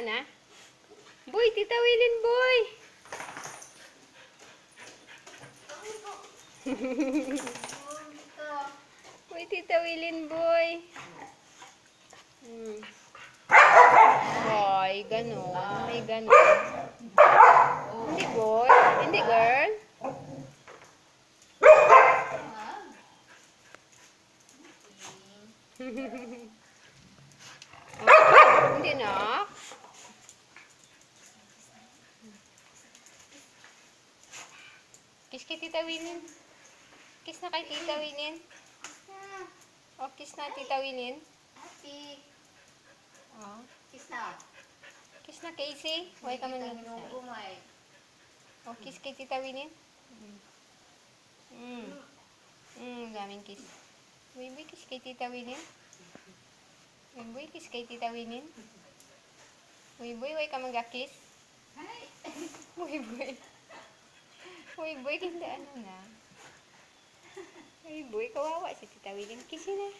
na. Boy, titawilin, boy. boy, titawilin, boy. Hmm. Boy, ganun. May ganun. Hindi, boy. Hindi, girl. Hindi na. Kiss kay Tita Winnie. Kiss na kay Tita Winnie. O, kiss na Tita Winnie. Happy. O, Kiss na. kiss na Casey. Huwag ka man lang. O, kiss kay Tita Winnie. Mm. Mm, daming kiss. Boy, kiss kay Tita Winnie. Uy, boy, kiss kay Tita Winnie. Uy, boy, huwag ka mag-kiss. Hi. Boy. Uy, boy, ganda ano na. Uy, boy, kawawa si Tita William. Kisi na.